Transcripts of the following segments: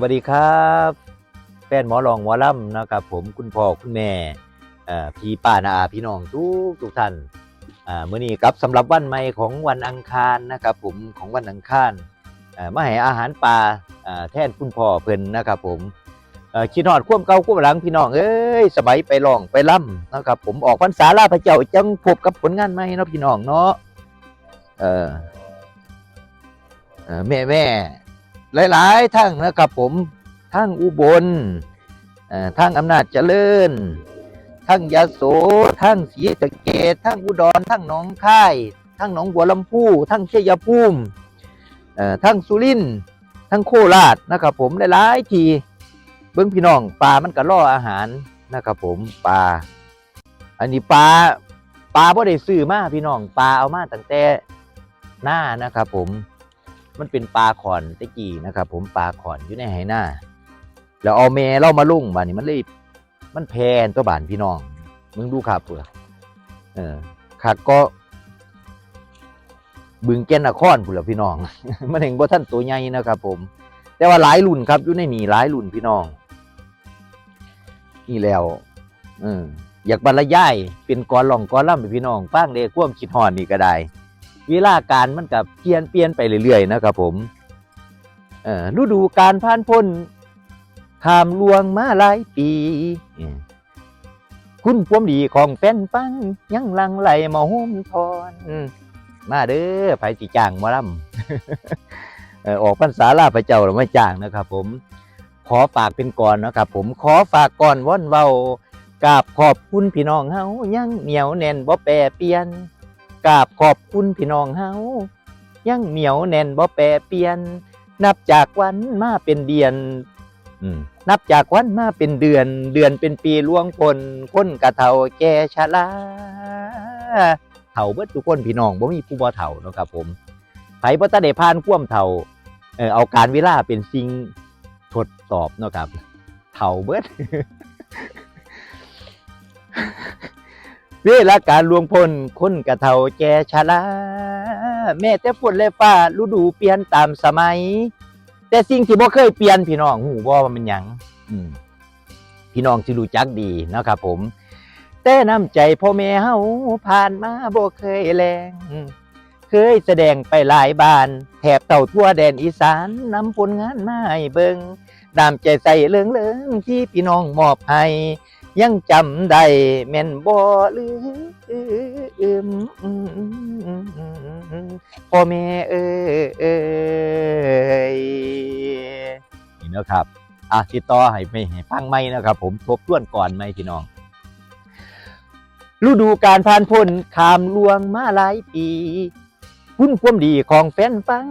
วัสดีครับแฟนหมอลองหมอลำนะครับ ผมคุณพ่อคุณแม่พี่ป้านาอาพี่น้องทุกทุกท่านอ่ามื้อนี้ครับสำหรับวันใหม่ของวันอังคารนะครับผมของวันอังคารมาให้อาหารปลาแทนคุณพ่อเพิ่นนะครับผมเอ่อคิดฮอดควมเก่าควมหลังพี่น้องเอ้ยสมัยไปร้องไปล่ำนะครับ ผมออกพรรษาลาพระเจ้าจังพบกับผลงานใหม่เนาะพี่น้องเนาะเออแม่แม่ หลาย ๆ ทั้งนะครับผมทั้งอุบลทั้งอำนาจเจริญ ทั้งยโสทั้งศรีสะเกดทั้งอุดรทั้งหนองคาย ทั้งหนองบัวลำพูทั้งเชัยภูมิเอ่อทั้งสุรินทั้งโคราชนะครับผมหลาย ๆ ทีเบิ้องพี่น้องปลามันก็ล่ออาหารนะครับผมปลา อันนี้ปลาปลาบ่ได้ซื้อมาพี่น้องปลาเอามาตั้งแต่หน้านะครับผม มันเป็นปลาขอนตะกี้นะครับผมปลาขอนอยู่ในไหหน้า แล้วเอาแม่เรามาลุ่งบานนี้มันเลยมันแพนตัวบานพี่น้อง มึงดูครับเปล่าเออขาก็บึงแก่นนครพุ่นละพี่น้อง มันเห็นว่าท่านตัวใหญ่นะครับผม แต่ว่าหลายรุ่นครับอยู่ในนี่หลายรุ่นพี่น้อง นี่แล้วเอออยากบรรยายเป็นกรล่องกรล่ำให้พี่น้องฟังเด้ควมคิดฮอดนี่ก็ได้ เวลาการมันกับเปลี่ยนเปลี่ยนไปเรื่อยๆนะครับผมเอ่อฤดูการผ่านพ้นข้ามลวงมาหลายปี คุณความดีของแฟนฟัง ยังลังไหลมาโฮมทอนมาเด้อไผสิจ้างมอลำเอ่อออกพรรษาลาพระเจ้าเราไม่จ้างนะครับผม ขอฝากเป็นก่อนนะครับผมขอฝากก่อนว่อนเว้ากราบขอบคุณพี่น้องเฮายังเหนียวแน่นบ่แปรเปลี่ยน กราบขอบคุณพี่น้องเฮายังเหนียวแน่นบ่แปรเปลี่ยน นับจากวันมาเป็นเดือนอืมนับจากวันมาเป็นเดือน เดือนเป็นปีล่วงพ้นคนกะเฒ่าแก่ชราเฒ่าเบิดทุกคนพี่น้องบ่มีผู้บ่เฒ่าเนาะครับผมไผบ่ทันได้ผ่านความเฒ่าเออเอาการเวลาเป็นสิ่งทดสอบเนาะครับเฒ่าเบิด เวลาการลวงพลคนกะเฒ่าแก่ชราแม่แต่ฝนและฟ้าฤดูเปลี่ยนตามสมัย แต่สิ่งที่บ่เคยเปลี่ยนพี่น้องหูบ่ว่ามันหยังอืมพี่น้องสิรู้จักดีนะครับผม แต่น้ำใจพ่อแม่เฮาผ่านมาบ่เคยแลงเคยแสดงไปหลายบ้านแถบเต่าทั่วแดนอีสานนำผลงานมาให้เบิงน้ำใจใส่เลิงเลิงที่พี่น้องมอบให้ ยังจำได้แม่นบ่ลืมพ่อแม่เอ้ยนี่เนะครับอะติดต่อให้ไม่ให้ฟังไหมนะครับ ผมทบทวนก่อนไหมพี่น้องฤดูการผ่านพ้นขามลวงมาหลายปีคุณความดีของแฟนฟัง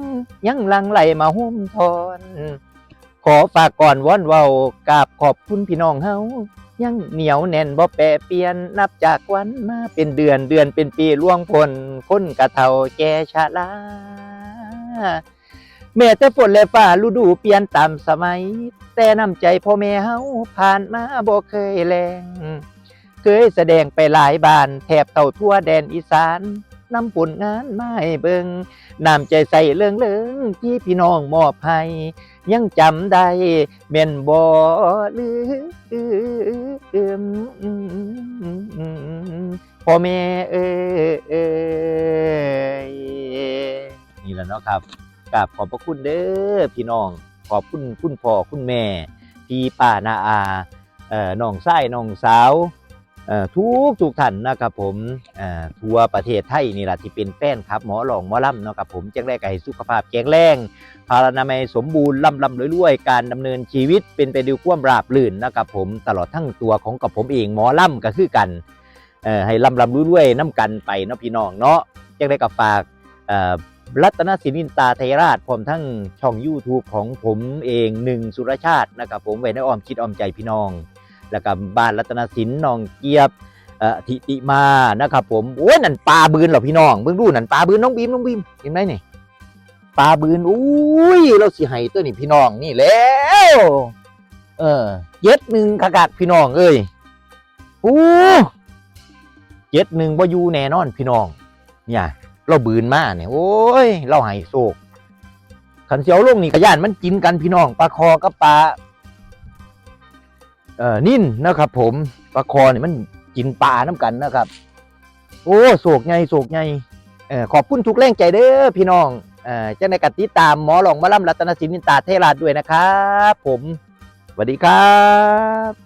ยังลังไหลมาหุ้มทอน ขอฝากก่อนวอนเว้ากราบขอบคุณพี่น้องเฮายังเหนียวแน่นบ่แปรเปลี่ยนนับจากวันมาเป็นเดือนเดือนเป็นปีล่วงพ้นคนกะเฒ่าแก่ชราแม้แต่ฝนและฟ้าฤดูเปลี่ยนตามสมัย แต่น้ำใจพ่อแม่เฮาผ่านมาบ่เคยแลงเคยแสดงไปหลายบ้านแถบเต่าทั่วแดนอีสาน นำผลงานมาให้เบิงน้ำใจใส่เลิงเลิงๆที่พี่น้องมอบให้ยังจำได้แม่นบ่ลืมพ่อแม่เอ้ยนี่แหละเนาะครับกราบขอบพระคุณเด้อพี่น้อง ขอบคุณคุณพ่อคุณแม่ พี่ป้านาอาเอ่อน้องชายน้องสาว ทุกทุกท่านนะครับผมทัวประเทศไทยนี่แหละที่เป็นแฟนครับหมอหลองหมอลำเนาะครับผมแจังแรกก็ให้สุขภาพแข็งแรงพารานามัยสมบูรณ์ลำลำรวยๆการดำเนินชีวิตเป็นไปด้วยความราบรื่นนะครับผมตลอดทั้งตัวของกับผมเองหมอล่ำก็คือกันให้ลำลำรวยๆน้ำกันไปเนาะพี่น้องเนาะแจังได้กับฝากรัตนศินินตาไทยราชพร้อมทั้งช่อง YouTube ของผมเองหนึ่งสุรชาตินะครับผมไว้ในอ้อมคิดอ้อมใจพี่น้อง แล้วก็บ้านรัตนศิลป์น้องเกียบทิติมานะครับผมโอ้ยนั่นปลาบืนเหรอพี่น้องเบิ่งดูนั่นปลาบืนน้องบีมน้องบีมเห็นไหมนี่ปลาบืนอุ้ยเราสิให้ตัวนี้พี่น้องนี่แล้วเออเจ็ดหนึ่งขากาดพี่น้องเอ้ยอู้เจ็ดหนึ่งบ่อยู่แน่นอนพี่น้อง เนี่ย เราบืนมาเนี่ยโอ้ย เราให้โศกขันเสียวลงนี่กระยานมันกินกันพี่น้องปลาคอกับปลา เอ่อนิ่นนะครับ ผมปลาคอนี่มันกินปลาน้ำกันนะครับ โอ้โศกไงโศกไงเอ่อขอบคุณทุกแรงใจเด้อพี่น้องเอ่อเจ้าในกัติตามหมอหลองมะล่ำรัตนศิลป์นินตาเทราด้วยนะครับ ผมสวัสดีครับ